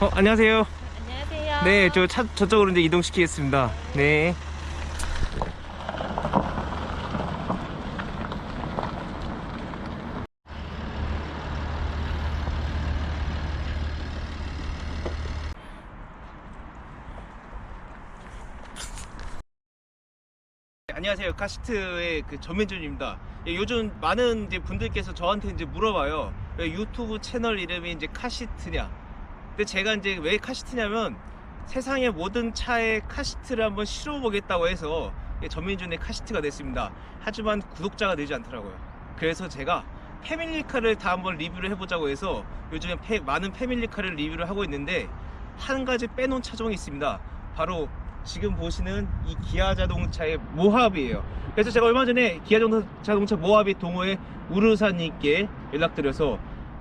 어, 안녕하세요. 안녕하세요. 네, 저 차, 저쪽으로 이제 이동시키겠습니다. 네. 네, 안녕하세요. 카시트의 그 전민준입니다. 예, 요즘 많은 이제 분들께서 저한테 이제 물어봐요. 왜 유튜브 채널 이름이 이제 카시트냐? 근데 제가 이제 왜 카시트냐면 세상의 모든 차에 카시트를 한번 실어보겠다고 해서 예, 전민준의 카시트가 됐습니다. 하지만 구독자가 되지 않더라고요. 그래서 제가 패밀리카를 다 한번 리뷰를 해보자고 해서 요즘에 패- 많은 패밀리카를 리뷰를 하고 있는데 한 가지 빼놓은 차종이 있습니다. 바로 지금 보시는 이 기아 자동차의 모합이에요. 그래서 제가 얼마 전에 기아 자동- 자동차 모합이 동호회 우르사님께 연락드려서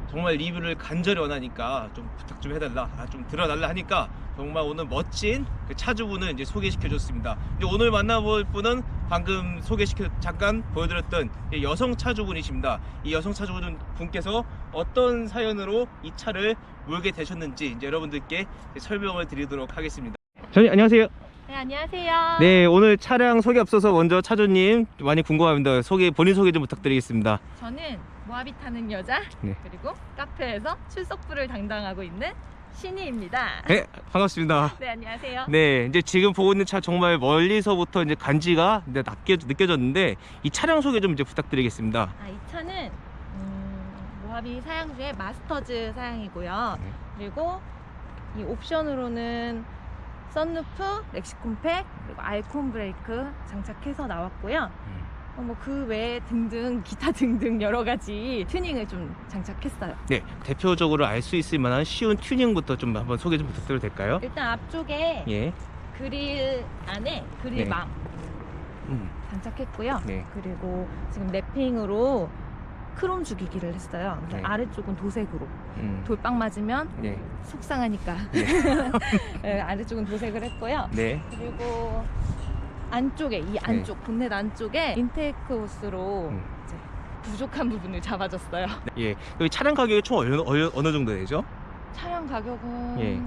정말 리뷰를 간절히 원하니까 좀 부탁 좀 해달라, 아, 좀 들어달라 하니까 정말 오늘 멋진 그 차주분을 이제 소개시켜 줬습니다. 이제 오늘 만나볼 분은 방금 소개시켜 잠깐 보여드렸던 이 여성 차주분이십니다. 이 여성 차주분 분께서 어떤 사연으로 이 차를 몰게 되셨는지 이제 여러분들께 설명을 드리도록 하겠습니다. 저님 안녕하세요. 네, 안녕하세요. 네 오늘 차량 소개 앞서서 먼저 차주님 많이 궁금합니다. 소개 본인 소개 좀 부탁드리겠습니다. 저는 모하비 타는 여자 네. 그리고 카페에서 출석부를 담당하고 있는 신희입니다. 네 반갑습니다. 네, 안녕하세요. 네, 이제 지금 보고 있는 차 정말 멀리서부터 이제 간지가 이제 느껴, 느껴졌는데 이 차량 소개 좀 이제 부탁드리겠습니다. 아, 이 차는 음, 모하비 사양 중에 마스터즈 사양이고요. 네. 그리고 이 옵션으로는 썬루프, 렉시콤팩, 그리고 알콘 브레이크 장착해서 나왔고요. 어, 뭐그 외에 등등 기타 등등 여러 가지 튜닝을 좀 장착했어요. 네, 대표적으로 알 수 있을 만한 쉬운 튜닝부터 좀 한번 소개 좀 부탁드려도 될까요? 일단 앞쪽에 예, 그릴 안에 그릴망 음, 장착했고요. 네. 그리고 지금 랩핑으로 크롬 죽이기를 했어요. 네. 아래쪽은 도색으로 음, 돌빵 맞으면 네, 속상하니까 네. 네, 아래쪽은 도색을 했고요. 네, 그리고 안쪽에 이 안쪽 본넷 안쪽에 인테이크 호스로 음. 이제 부족한 부분을 잡아줬어요. 예. 여기 차량 가격이 총 어느, 어느, 어느 정도 되죠? 차량 가격은 예.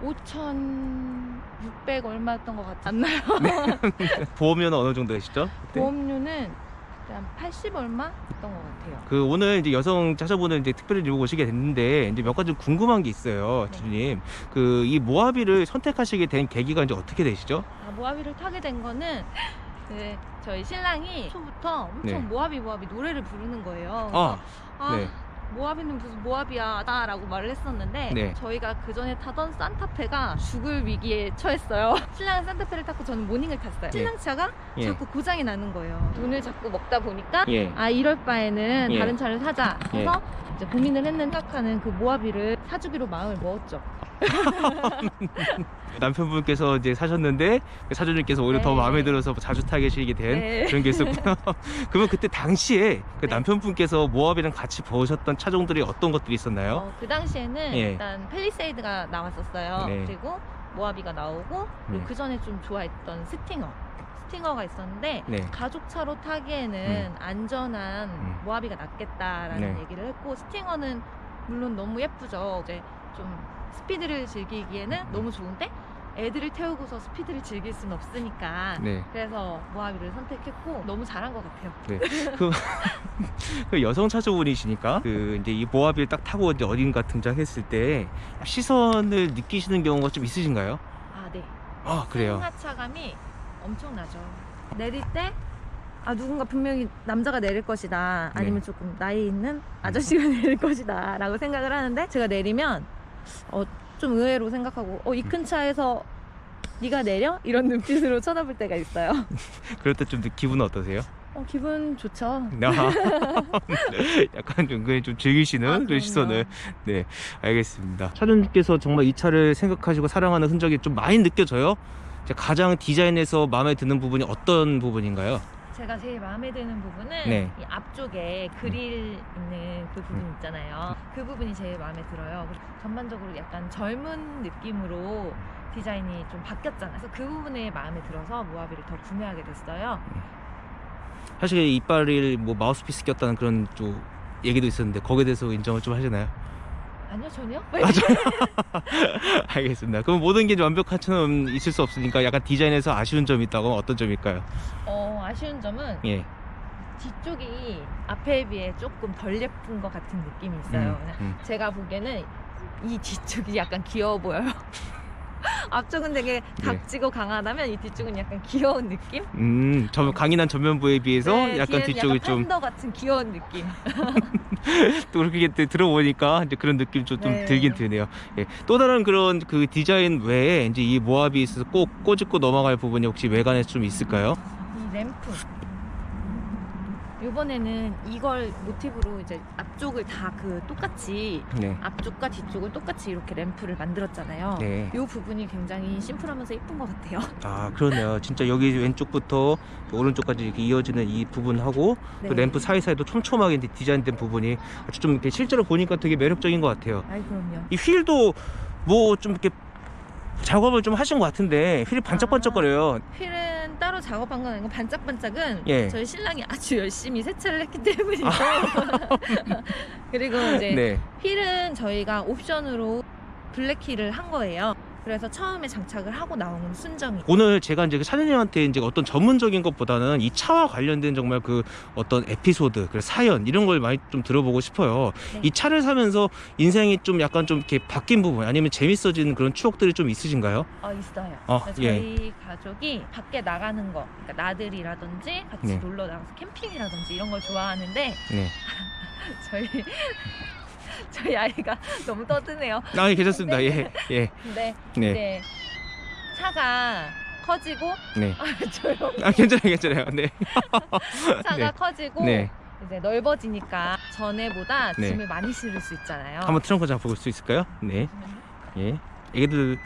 5,600 얼마였던 것 같지 않나요? 보험료는 어느 정도 되시죠? 그때? 보험료는 한80 얼마 했던 것 같아요. 그 오늘 이제 여성 차주분을 이제 특별히 들고 오시게 됐는데 이제 몇 가지 좀 궁금한 게 있어요, 네. 주님. 그 이 모하비를 선택하시게 된 계기가 이제 어떻게 되시죠? 아, 모하비를 타게 된 거는 그 저희 신랑이 초부터 엄청 네. 모하비 모하비 노래를 부르는 거예요. 아, 아, 네. 모하비는 무슨 모하비야다 라고 말을 했었는데 네. 저희가 그 전에 타던 산타페가 죽을 위기에 처했어요. 신랑은 산타페를 탔고 저는 모닝을 탔어요. 신랑 차가 예. 자꾸 고장이 나는 거예요. 돈을 자꾸 먹다 보니까 예. 아 이럴 바에는 예. 다른 차를 사자 해서 이제 고민을 했는 생각하는 그 모하비를 사주기로 마음을 먹었죠. 남편분께서 이제 사셨는데 그 사주님께서 오히려 더 네. 마음에 들어서 자주 타게 계시게 된 네. 그런 게 있었구나. 그러면 그때 당시에 그 네. 남편분께서 모합이랑 같이 보셨던 차종들이 어떤 것들이 있었나요? 어, 그 당시에는 예. 일단 펠리세이드가 나왔었어요. 네. 그리고 모하비가 나오고 네. 그 전에 좀 좋아했던 스팅어. 스팅어가 있었는데 네. 가족차로 타기에는 안전한 음. 모하비가 낫겠다라는 네. 얘기를 했고 스팅어는 물론 너무 예쁘죠. 이제 좀 스피드를 즐기기에는 음. 너무 좋은데 애들을 태우고서 스피드를 즐길 수는 없으니까 네. 그래서 모하비를 선택했고 너무 잘한 것 같아요. 네. 그, 그 여성 차주분이시니까 그 이제 이 모하비를 딱 타고 이제 어딘가 등장했을 때 시선을 느끼시는 경우가 좀 있으신가요? 아 네. 아 그래요. 승하차감이 엄청나죠. 내릴 때, 아, 누군가 분명히 남자가 내릴 것이다. 아니면 네. 조금 나이 있는 아저씨가 내릴 것이다. 라고 생각을 하는데, 제가 내리면, 어, 좀 의외로 생각하고, 어, 이 큰 차에서 네가 내려? 이런 눈빛으로 쳐다볼 때가 있어요. 그럴 때 좀 기분은 어떠세요? 어, 기분 좋죠. 아, 약간 좀, 그냥 좀 즐기시는 아, 그런. 시선을 네 알겠습니다 차주님께서 정말 이 차를 생각하시고 사랑하는 흔적이 좀 많이 느껴져요 가장 디자인에서 마음에 드는 부분이 어떤 부분인가요? 제가 제일 마음에 드는 부분은 네. 이 앞쪽에 그릴 있는 그 부분 있잖아요. 그 부분이 제일 마음에 들어요. 그리고 전반적으로 약간 젊은 느낌으로 디자인이 좀 바뀌었잖아요. 그래서 그 부분에 마음에 들어서 모하비를 더 구매하게 됐어요. 사실 이빨을 뭐 마우스피스 꼈다는 그런 좀 얘기도 있었는데 거기에 대해서 인정을 좀 하시나요? 아니요 전혀. 알겠습니다. 그럼 모든 게 완벽한 처럼 있을 수 없으니까 약간 디자인에서 아쉬운 점이 있다고 어떤 점일까요? 어 아쉬운 점은 예. 뒤쪽이 앞에 비해 조금 덜 예쁜 것 같은 느낌이 있어요. 음, 음. 제가 보기에는 이 뒤쪽이 약간 귀여워 보여요. 앞쪽은 되게 네. 각지고 강하다면 이 뒤쪽은 약간 귀여운 느낌? 음, 저 강인한 전면부에 비해서 네, 약간 뒤에는 뒤쪽이 약간 좀 판더 같은 귀여운 느낌. 또 그렇게 또 들어보니까 이제 그런 느낌 좀, 좀 네. 들긴 드네요. 예. 또 다른 그런 그 디자인 외에 이제 이 모하비에 있어서 꼭 꼬집고 넘어갈 부분이 혹시 외관에 좀 있을까요? 이 램프. 이번에는 이걸 모티브로 이제 앞쪽을 다 그 똑같이 네. 앞쪽과 뒤쪽을 똑같이 이렇게 램프를 만들었잖아요. 네. 이 부분이 굉장히 심플하면서 예쁜 것 같아요. 아, 그러네요. 진짜 여기 왼쪽부터 오른쪽까지 이렇게 이어지는 이 부분하고 또 네. 램프 사이사이도 촘촘하게 디자인된 부분이 아주 좀 이렇게 실제로 보니까 되게 매력적인 것 같아요. 아이 그럼요. 이 휠도 뭐 좀 이렇게 작업을 좀 하신 것 같은데 휠이 반짝반짝거려요. 휠은 따로 작업한 건 아니고 반짝반짝은 예. 저희 신랑이 아주 열심히 세차를 했기 때문이고 그리고 이제 네. 휠은 저희가 옵션으로 블랙 힐을 한 거예요. 그래서 처음에 장착을 하고 나오는 순정이 오늘 제가 이제 그 사장님한테 이제 어떤 전문적인 것보다는 이 차와 관련된 정말 그 어떤 에피소드, 그 사연 이런 걸 많이 좀 들어보고 싶어요. 네. 이 차를 사면서 인생이 좀 약간 좀 이렇게 바뀐 부분 아니면 재밌어진 그런 추억들이 좀 있으신가요? 어, 있어요. 어, 예. 저희 가족이 밖에 나가는 거, 그러니까 나들이라든지 같이 네. 놀러 나가서 캠핑이라든지 이런 걸 좋아하는데 네. 저희 저희 아이가 너무 떠드네요. 아, 예, 괜찮습니다. 예, 예, 근데 네, 이제 차가 커지고 네. 아, 조용. 아, 괜찮아요, 괜찮아요. 네, 차가 네. 커지고 네. 이제 넓어지니까 전에보다 네. 짐을 많이 실을 수 있잖아요. 한번 트렁크 잡아 볼 수 있을까요? 네, 예. 애기들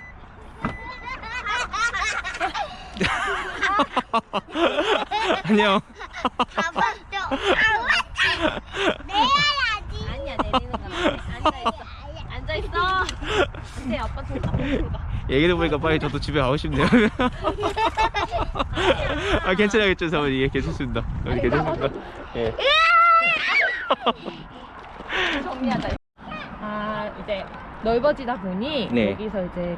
안녕. 가봤죠. 아니야 내리는 거 앉아 있어. 앉아 있어. 근데 아빠 좀 앞으로 가. 얘기를 보니까 빨리 저도 집에 가고 싶네요. 아 괜찮아요, 사모님. 예, 괜찮습니다. 아, 괜찮습니다. 예. 정리하자. 아 이제 넓어지다 보니 네. 여기서 이제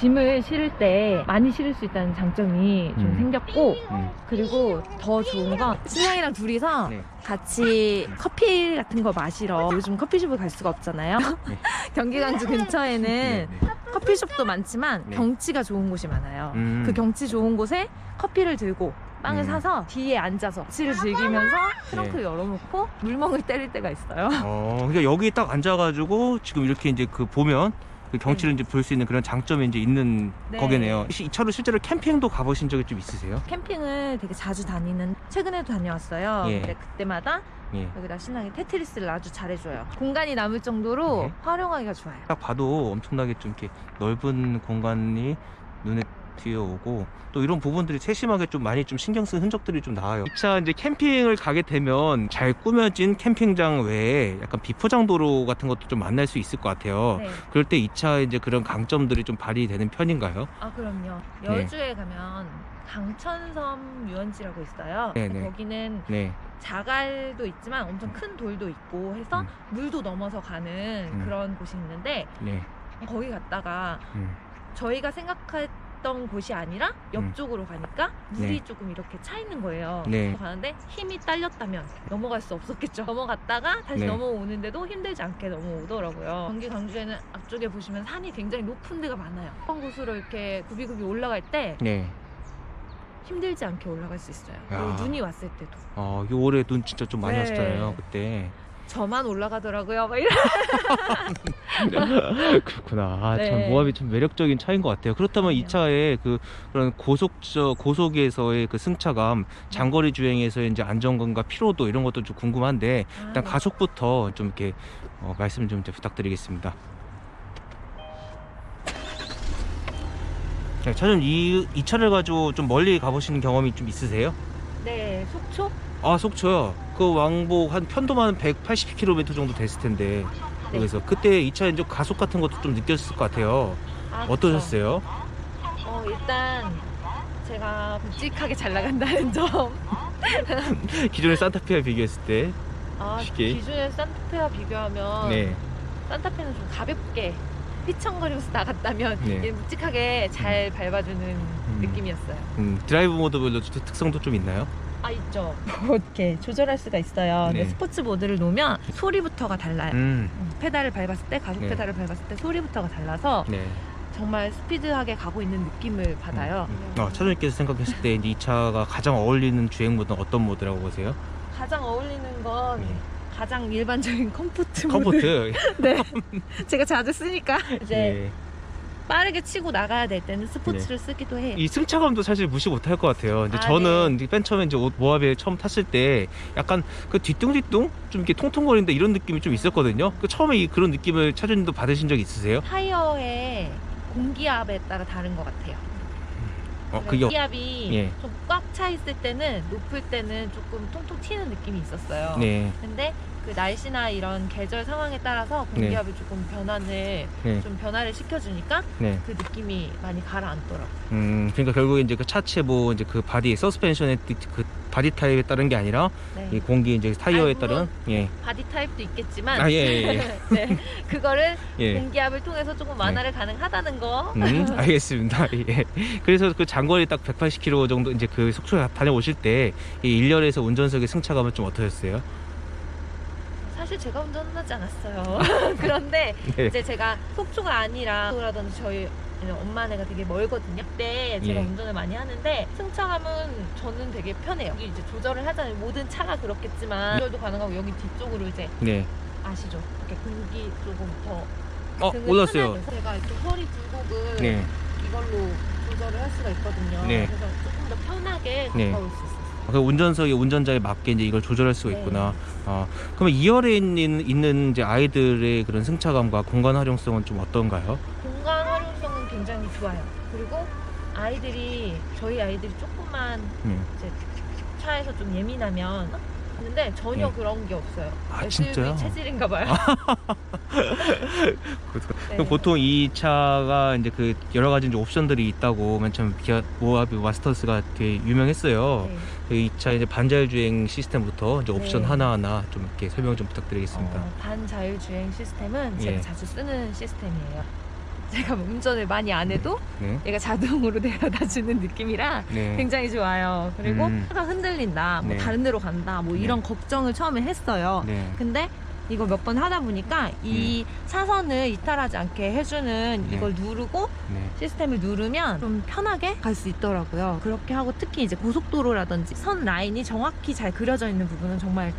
짐을 실을 때 많이 실을 수 있다는 장점이 좀 음. 생겼고 음, 그리고 더 좋은 건 신랑이랑 둘이서 네. 같이 커피 같은 거 마시러 요즘 커피숍을 갈 수가 없잖아요. 네. 경기 강주 근처에는 네, 네. 커피숍도 많지만 네. 경치가 좋은 곳이 많아요. 음. 그 경치 좋은 곳에 커피를 들고 빵을 음. 사서 뒤에 앉아서 치를 즐기면서 트렁크를 네. 열어놓고 물멍을 때릴 때가 있어요. 어, 그러니까 여기 딱 앉아가지고 지금 이렇게 이제 그 보면 그 경치를 이제 볼 수 있는 그런 장점이 이제 있는 네. 거겠네요. 혹시 이 차로 실제로 캠핑도 가보신 적이 좀 있으세요? 캠핑을 되게 자주 다니는 최근에도 다녀왔어요. 예. 근데 그때마다 예. 여기다 신랑이 테트리스를 아주 잘해줘요. 공간이 남을 정도로 네. 활용하기가 좋아요. 딱 봐도 엄청나게 좀 이렇게 넓은 공간이 눈에 띄어오고 또 이런 부분들이 세심하게 좀 많이 좀 신경 쓴 흔적들이 좀 나와요. 이 차 이제 캠핑을 가게 되면 잘 꾸며진 캠핑장 외에 약간 비포장 도로 같은 것도 좀 만날 수 있을 것 같아요. 네. 그럴 때 이 차 이제 그런 강점들이 좀 발휘되는 편인가요? 아 그럼요. 네. 여주에 가면 강천섬 유원지라고 있어요. 네, 네. 거기는 네. 자갈도 있지만 엄청 큰 돌도 있고 해서 음. 물도 넘어서 가는 음. 그런 곳이 있는데 네. 거기 갔다가 음. 저희가 생각 했던 곳이 아니라 옆쪽으로 가니까 물이 네. 조금 이렇게 차 있는 거예요. 네. 가는데 힘이 딸렸다면 넘어갈 수 없었겠죠. 넘어갔다가 다시 네. 넘어오는데도 힘들지 않게 넘어오더라고요. 경기 강주에는 앞쪽에 보시면 산이 굉장히 높은 데가 많아요. 그런 곳으로 이렇게 굽이굽이 올라갈 때 네. 힘들지 않게 올라갈 수 있어요. 그리고 야. 눈이 왔을 때도 어, 요 올해 눈 진짜 좀 많이 네. 왔었잖아요, 그때. 저만 올라가더라고요. 막 이런. 그렇구나. 아, 네. 참 모합이 참 매력적인 차인 것 같아요. 그렇다면 이. 차의 그 그런 고속 고속에서의 그 승차감, 장거리 주행에서의 이제 안정감과 피로도 이런 것도 좀 궁금한데 일단 네. 가속부터 좀 이렇게 어, 말씀 좀 이제 부탁드리겠습니다. 네, 차좀 이, 이 차를 가지고 좀 멀리 가보시는 경험이 좀 있으세요? 네, 속초? 아 속초요. 그 왕복 한 편도만 180km 정도 됐을 텐데 네. 그래서 그때 이차 이제 가속 같은 것도 좀 느꼈을 것 같아요. 아. 어떠셨어요? 어, 일단 제가 묵직하게 잘 나간다는 점. 기존의 산타페와 비교했을 때. 아, 쉽게. 기존의 산타페와 비교하면 네. 산타페는 좀 가볍게 휘청거리면서 나갔다면 네. 얘는 묵직하게 잘 밟아주는 느낌이었어요. 음, 드라이브 모드별로 좀 특성도 좀 있나요? 아 있죠. 뭐 이렇게 조절할 수가 있어요. 근데 네. 스포츠 모드를 놓으면 소리부터가 달라요. 음, 음, 페달을 밟았을 때 가속 네. 페달을 밟았을 때 소리부터가 달라서 네. 정말 스피드하게 가고 있는 느낌을 받아요. 음. 어, 차주님께서 생각했을 때 이 차가 가장 어울리는 주행 모드는 어떤 모드라고 보세요? 가장 어울리는 건 네. 가장 일반적인 컴포트 모드. 컴포트. 네. 제가 자주 쓰니까 이제 네. 빠르게 치고 나가야 될 때는 스포츠를 쓰기도 해요. 이 승차감도 사실 무시 못할 것 같아요. 근데 아, 저는 맨 처음에 이제 오- 모하베 처음 탔을 때 약간 그 뒤뚱뒤뚱 좀 이렇게 통통거린다 이런 느낌이 좀 있었거든요. 그 처음에 이 그런 느낌을 차주님도 받으신 적 있으세요? 타이어의 공기압에 따라 다른 것 같아요. 어, 그게 어- 공기압이 예. 좀꽉 차 있을 때는 높을 때는 조금 통통 튀는 느낌이 있었어요. 네, 근데 그 날씨나 이런 계절 상황에 따라서 공기압이 조금 변화를 네, 좀 변화를 시켜주니까 네. 그 느낌이 많이 가라앉더라고요. 음, 그러니까 결국에 이제 그 차체 뭐 이제 그 바디 서스펜션의 그- 그 바디 타입에 따른 게 아니라 네. 이 공기 이제 타이어에 아니, 물론 따른 예, 바디 타입도 있겠지만 아, 예, 예, 네, 그거를 예. 공기압을 통해서 조금 완화를 가능하다는 거. 음, 알겠습니다. 예. 그래서 그 장거리 딱 180km 정도 이제 그 속초 다녀오실 때이 1열에서 운전석의 승차감은 좀 어떠셨어요? 사실 제가 운전은 하지 않았어요. 그런데 네. 이제 제가 속초가 아니라 라든지 저희 엄마 네가 되게 멀거든요. 그때 제가 예. 운전을 많이 하는데 승차감은 저는 되게 편해요. 이게 이제 조절을 하잖아요. 모든 차가 그렇겠지만 조절도 가능하고 여기 뒤쪽으로 이제 네. 아시죠? 이렇게 공기 조금 더 어, 등을 올랐어요. 편하게 제가 이렇게 허리 굴곡을 네. 이걸로 조절을 할 수가 있거든요. 네. 그래서 조금 더 편하게 네. 가까울 수 있어요. 그 운전석에 운전자에 맞게 이제 이걸 조절할 수가 네. 있구나. 아, 그러면 2열에 있는, 있는 이제 아이들의 그런 승차감과 공간 활용성은 좀 어떤가요? 공간 활용성은 굉장히 좋아요. 그리고 아이들이 저희 아이들이 조금만 음. 이제 차에서 좀 예민하면 하는데 전혀 네. 그런 게 없어요. 아, 진짜요? 체질인가 봐요. 그- 네. 보통 이 차가 이제 그 여러 가지 이제 옵션들이 있다고 맨 처음 기아 모하비 마스터스가 되게 유명했어요. 네. 이차 이제 반자율 주행 시스템부터 이제 옵션 네. 하나하나 좀 이렇게 설명 좀 부탁드리겠습니다. 어, 반자율 주행 시스템은 제가 예. 자주 쓰는 시스템이에요. 제가 운전을 많이 안 해도 네. 얘가 자동으로 데려다 주는 느낌이라 네. 굉장히 좋아요. 그리고 음. 차가 흔들린다, 뭐 네. 다른 데로 간다, 뭐 네. 이런 걱정을 처음에 했어요. 네. 근데 이거 몇 번 하다 보니까 이 차선을 이탈하지 않게 해주는 네. 이걸 누르고 네. 시스템을 누르면 좀 편하게 갈 수 있더라고요. 그렇게 하고 특히 이제 고속도로라든지 선 라인이 정확히 잘 그려져 있는 부분은 정말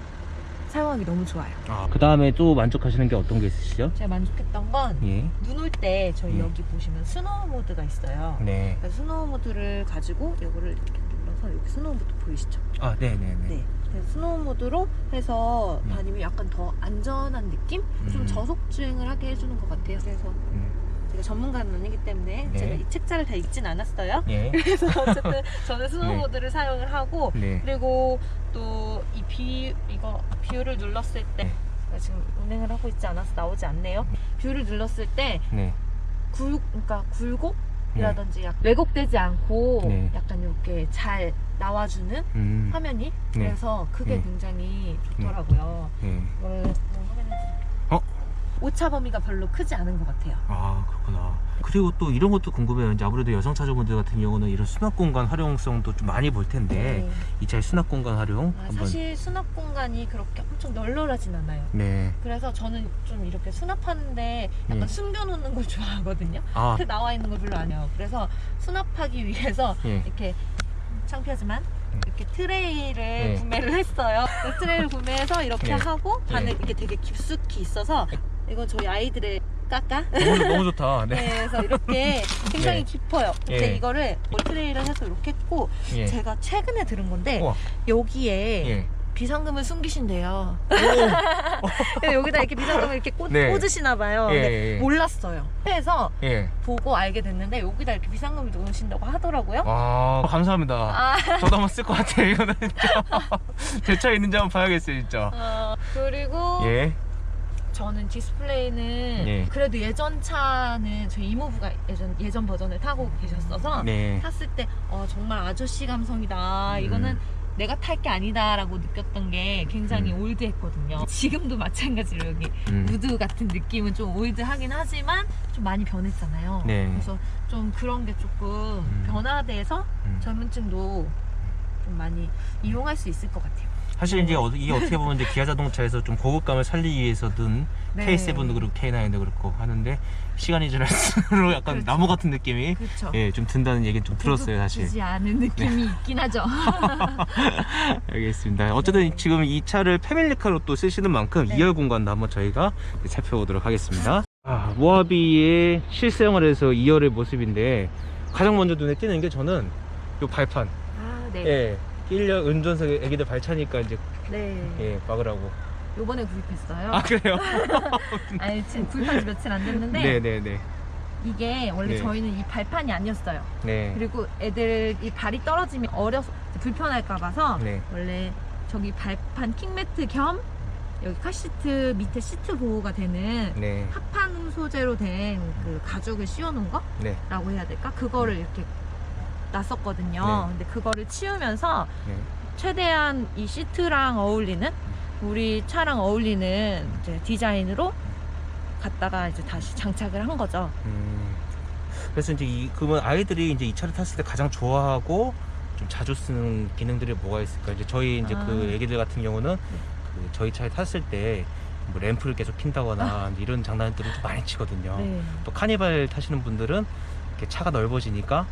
사용하기 너무 좋아요. 아, 그 다음에 또 만족하시는 게 어떤 게 있으시죠? 제가 만족했던 건 예. 눈 올 때 저희 네. 여기 보시면 스노우 모드가 있어요. 네. 그래서 스노우 모드를 가지고 이거를 이렇게 눌러서 여기 스노우 모드 보이시죠? 아, 네네네. 네. 그래서 스노우 모드로 해서 음. 다니면 약간 더 안전한 느낌? 좀 음. 저속 주행을 하게 해주는 것 같아요. 그래서 음. 제가 전문가는 아니기 때문에 네. 제가 이 책자를 다 읽진 않았어요. 예. 그래서 어쨌든 저는 스노우 네. 모드를 사용을 하고 네. 그리고 또 이 비 이거 뷰를 눌렀을 때 네. 제가 지금 운행을 하고 있지 않아서 나오지 않네요. 뷰를 눌렀을 때 네. 굴, 그러니까 굴곡 이라든지 약 왜곡되지 않고 네. 약간 이렇게 잘 나와주는 음. 화면이 네. 그래서 그게 네. 굉장히 좋더라고요. 네. 오차 범위가 별로 크지 않은 것 같아요. 아 그렇구나. 그리고 또 이런 것도 궁금해요. 이제 아무래도 여성 차주분들 같은 경우는 이런 수납 공간 활용성도 좀 많이 볼 텐데 이 차의 수납 공간 활용 아, 한번. 사실 수납 공간이 그렇게 엄청 널널하진 않아요. 네. 그래서 저는 좀 이렇게 수납하는데 약간 네. 숨겨놓는 걸 좋아하거든요. 아 그 나와 있는 걸 별로 안 해요. 그래서 수납하기 위해서 예. 이렇게 창피하지만 이렇게 트레이를 네. 구매를 했어요. 그 트레이를 구매해서 이렇게 네. 하고 네. 반을 이게 되게 깊숙이 있어서 이건 저희 아이들의 까까. 너무, 너무 좋다. 네. 네. 그래서 이렇게 굉장히 네. 근데 예. 이거를 뭐 트레이를 해서 이렇게 했고 예. 제가 최근에 들은 건데 우와. 여기에 예. 비상금을 숨기신대요. 여기다 이렇게 비상금을 이렇게 꽂, 네. 꽂으시나 봐요. 예, 근데 예. 몰랐어요. 그래서 예. 보고 알게 됐는데 여기다 이렇게 비상금을 넣으신다고 하더라고요. 아 감사합니다. 아, 저도 한번 쓸 것 같아요. 이거는 진짜 제 차에 있는지 한번 봐야겠어요, 진짜. 어, 그리고 예. 저는 디스플레이는 예. 그래도 예전 차는 저희 이모부가 예전 예전 버전을 타고 계셨어서 네. 탔을 때 어, 정말 아저씨 감성이다. 음. 이거는 내가 탈 게 아니다라고 느꼈던 게 굉장히 음. 올드했거든요. 지금도 마찬가지로 여기 음. 무드 같은 느낌은 좀 올드하긴 하지만 좀 많이 변했잖아요. 네. 그래서 좀 그런 게 조금 음. 변화돼서 음. 젊은 층도 좀 많이 이용할 수 있을 것 같아요. 사실 이제 어- 이게 어떻게 보면 이제 기아 자동차에서 좀 고급감을 살리기 위해서든 네. K7도 그렇고 K9도 그렇고 하는데 시간이 지날수록 약간 그렇죠. 나무 같은 느낌이 그렇죠. 예, 좀 든다는 얘기는 좀 들었어요, 사실. 네. 고급지지 않은 느낌이 있긴 하죠. 알겠습니다. 어쨌든 지금 이 차를 패밀리카로 또 쓰시는 만큼 네. 2열 공간도 한번 저희가 살펴보도록 하겠습니다. 아, 모하비의 실생활에서 2열의 모습인데 가장 먼저 눈에 띄는 게 저는 이 발판. 아, 네. 예. 1년 운전석에 애기들 발차니까 이제 네. 예, 막으라고. 요번에 구입했어요. 아, 그래요? 아니, 지금 구입한 지 며칠 안 됐는데 네, 네, 네. 이게 원래 네. 저희는 이 발판이 아니었어요. 네. 그리고 애들 이 발이 떨어지면 어려서 불편할까 봐서 네. 원래 저기 발판 킹매트 겸 여기 카시트 밑에 시트 보호가 되는 네. 합판 소재로 된 그 가죽을 씌워놓은 네. 거라고 해야 될까? 그거를 이렇게 놨었거든요. 네. 근데 그거를 치우면서 네. 최대한 이 시트랑 어울리는 우리 차랑 어울리는 이제 디자인으로 갖다가 이제 다시 장착을 한 거죠. 음, 그래서 이제 이 그러면 아이들이 이제 이 차를 탔을 때 가장 좋아하고 좀 자주 쓰는 기능들이 뭐가 있을까? 이제 저희 이제 아. 그 애기들 같은 경우는 그 저희 차에 탔을 때 뭐 램프를 계속 킨다거나 이제 이런 장난들을 좀 많이 치거든요. 아. 네. 또 카니발 타시는 분들은 이렇게 차가 넓어지니까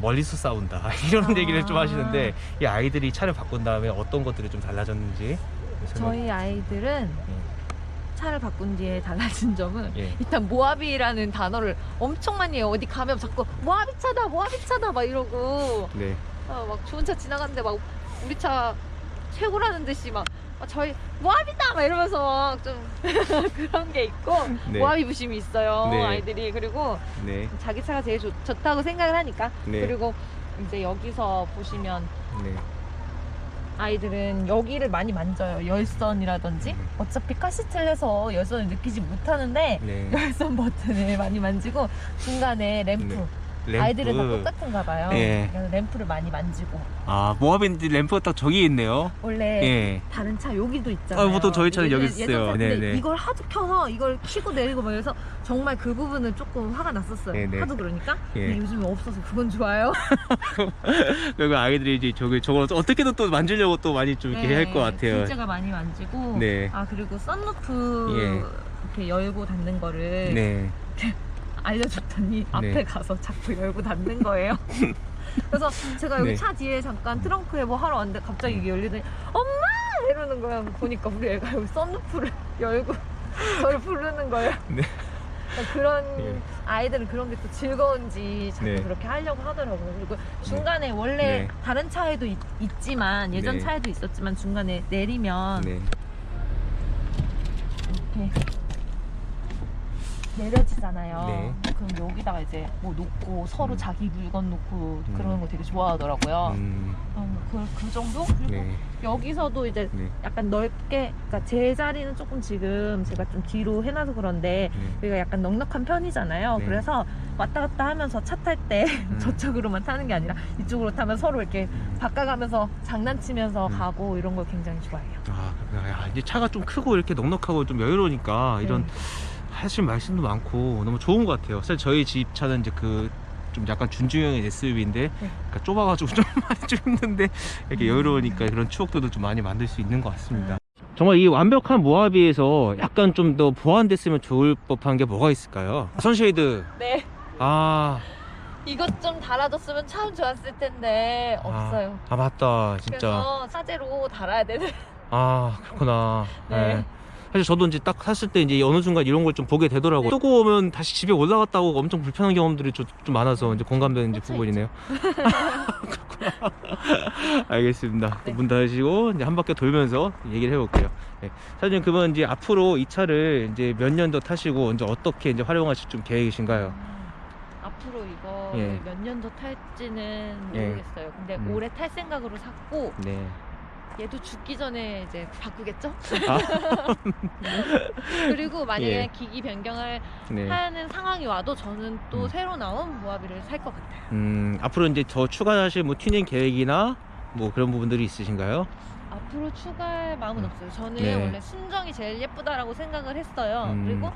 멀리서 싸운다 이런 아. 얘기를 좀 하시는데 이 아이들이 차를 바꾼 다음에 어떤 것들이 좀 달라졌는지 저희 아이들은 차를 바꾼 뒤에 달라진 점은 예. 일단 모하비라는 단어를 엄청 많이 해요. 어디 가면 자꾸 모하비 차다, 모하비 차다 막 이러고 네. 아, 막 좋은 차 지나갔는데 막 우리 차 최고라는 듯이 막 아, 저희 모하비다 막 이러면서 막 좀 그런 게 있고 네. 모하비 부심이 있어요 네. 아이들이 그리고 네. 자기 차가 제일 좋, 좋다고 생각을 하니까 네. 그리고 이제 여기서 보시면 네. 아이들은 여기를 많이 만져요 열선이라든지 음. 어차피 카시트를 해서 열선을 느끼지 못하는데 네. 열선 버튼을 많이 만지고 중간에 램프, 네. 램프. 아이들은 다 똑같은가 봐요 예. 그래서 램프를 많이 만지고 아 모하빈 램프가 딱 저기 있네요. 원래 예. 다른 차 여기도 있잖아요 아, 보통 저희 차는 여기 예전- 있어요. 차 근데 네네. 이걸 하도 켜서 이걸 키고 내리고 막 그래서 정말 그 부분은 조금 화가 났었어요 네네. 하도 그러니까 예. 근데 요즘에 없어서 그건 좋아요 그리고 아이들이 이제 저기 저걸 어떻게든 또 만지려고 또 많이 좀 이렇게 할 것 같아요. 글자가 많이 만지고 네. 아 그리고 썬루프 예. 이렇게 열고 닫는 거를 네. 알려줬더니 앞에 가서 자꾸 열고 닫는 거예요. 그래서 제가 여기 네. 차 뒤에 잠깐 트렁크에 뭐 하러 왔는데 갑자기 이게 열리더니 엄마 이러는 거야. 보니까 우리 애가 여기 썬루프를 열고 저를 부르는 거예요. 네. 그러니까 그런 예. 아이들은 그런 게 또 즐거운지 자꾸 네. 그렇게 하려고 하더라고요. 그리고 중간에 원래 네. 다른 차에도 있, 지만 예전 네. 차에도 있었지만 중간에 내리면 네. 이렇게 내려지잖아요. 네. 그럼 여기다가 이제 뭐 놓고 서로 음. 자기 물건 놓고 음. 그러는 거 되게 좋아하더라고요. 음. 음, 그, 그 정도? 그리고 네. 여기서도 이제 네. 약간 넓게, 그러니까 제 자리는 조금 지금 제가 좀 뒤로 해놔서 그런데 네. 여기가 약간 넉넉한 편이잖아요. 네. 그래서 왔다 갔다 하면서 차 탈때 음. 저쪽으로만 타는 게 아니라 이쪽으로 타면 서로 이렇게 음. 바꿔가면서 장난치면서 음. 가고 이런 걸 굉장히 좋아해요. 아, 이제 차가 좀 크고 이렇게 넉넉하고 좀 여유로우니까 이런 네. 하실 말씀도 많고 너무 좋은 것 같아요. 사실 저희 집 차는 이제 그 좀 약간 준중형의 SUV인데 그러니까 좁아가지고 좀 많이 좀 힘든데 이렇게 음. 여유로우니까 그런 추억들도 좀 많이 만들 수 있는 것 같습니다. 정말 이 완벽한 모하비에서 약간 좀 더 보완됐으면 좋을 법한 게 뭐가 있을까요? 선쉐이드. 네. 아, 이것 좀 달아줬으면 참 좋았을 텐데 없어요. 아 맞다, 진짜. 그래서 사제로 달아야 되는. 아 그렇구나. 네. 네. 사실 저도 이제 딱 샀을 때 이제 어느 순간 이런 걸 좀 보게 되더라고요. 뜨거우면 다시 집에 올라갔다고 엄청 불편한 경험들이 좀, 좀 많아서 이제 공감되는 이제 부분이네요. 알겠습니다. 네. 문 닫으시고 이제 한 바퀴 돌면서 얘기를 해볼게요. 네. 사장님 그러면 이제 앞으로 이 차를 이제 몇 년 더 타시고 이제 어떻게 이제 활용하실 좀 계획이신가요? 음, 앞으로 이거 예. 몇 년 더 탈지는 예. 모르겠어요. 근데 음. 올해 탈 생각으로 샀고 네. 얘도 죽기 전에 이제 바꾸겠죠? 아, 그리고 만약에 예. 기기 변경을 네. 하는 상황이 와도 저는 또 음. 새로 나온 모하비를 살 것 같아요. 음, 앞으로 이제 더 추가하실 뭐 튜닝 계획이나 뭐 그런 부분들이 있으신가요? 앞으로 추가할 마음은 음. 없어요. 저는 네. 원래 순정이 제일 예쁘다라고 생각을 했어요. 음. 그리고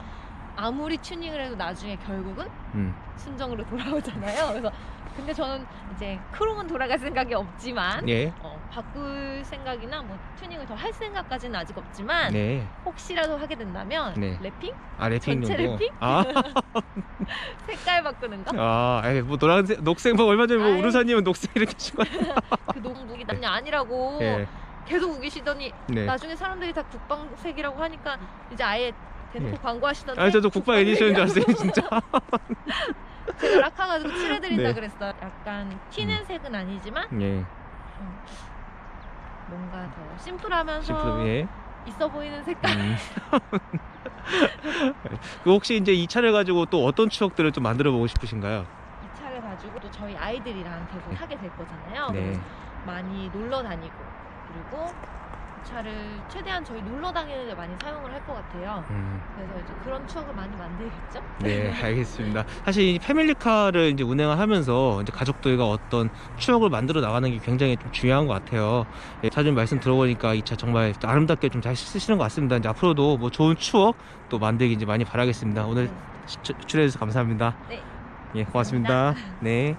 아무리 튜닝을 해도 나중에 결국은 음. 순정으로 돌아오잖아요. 그래서 근데 저는 이제 크롬은 돌아갈 생각이 없지만 예. 어, 바꿀 생각이나 뭐 튜닝을 더 할 생각까지는 아직 없지만 네. 혹시라도 하게 된다면 네. 래핑? 아 래핑 전체 정도. 래핑? 아, 색깔 바꾸는 거? 아, 아이, 뭐 노란색, 녹색 뭐 얼마 전에 뭐. 우르사님은 녹색 이렇게 하시고. 그 농북이 남녀 아니라고 예. 계속 우기시더니 네. 나중에 사람들이 다 국방색이라고 하니까 이제 아예 대놓고 네. 광고하시던데 아, 저도 국방 에디션인 줄 알았어요, 진짜. 제가 락화가지고 칠해드린다 네. 그랬어요. 약간 튀는 색은 아니지만 예. 뭔가 더 심플하면서 심플, 예. 있어 보이는 색깔. 음. 그 혹시 이제 이 차를 가지고 또 어떤 추억들을 좀 만들어 보고 싶으신가요? 이 차를 가지고 또 저희 아이들이랑 계속 하게 될 거잖아요. 네. 많이 놀러 다니고 그리고 이 차를 최대한 저희 놀러 다니는 데 많이 사용을 할 것 같아요. 음. 그래서 이제 그런 추억을 많이 만들겠죠? 네, 알겠습니다. 사실 이 패밀리카를 이제 운행을 하면서 이제 가족들과 어떤 추억을 만들어 나가는 게 굉장히 좀 중요한 것 같아요. 예, 사진 말씀 들어보니까 이 차 정말 또 아름답게 좀 잘 쓰시는 것 같습니다. 이제 앞으로도 뭐 좋은 추억 또 만들기 이제 많이 바라겠습니다. 오늘 시- 출연해주셔서 감사합니다. 네. 예, 고맙습니다. 네.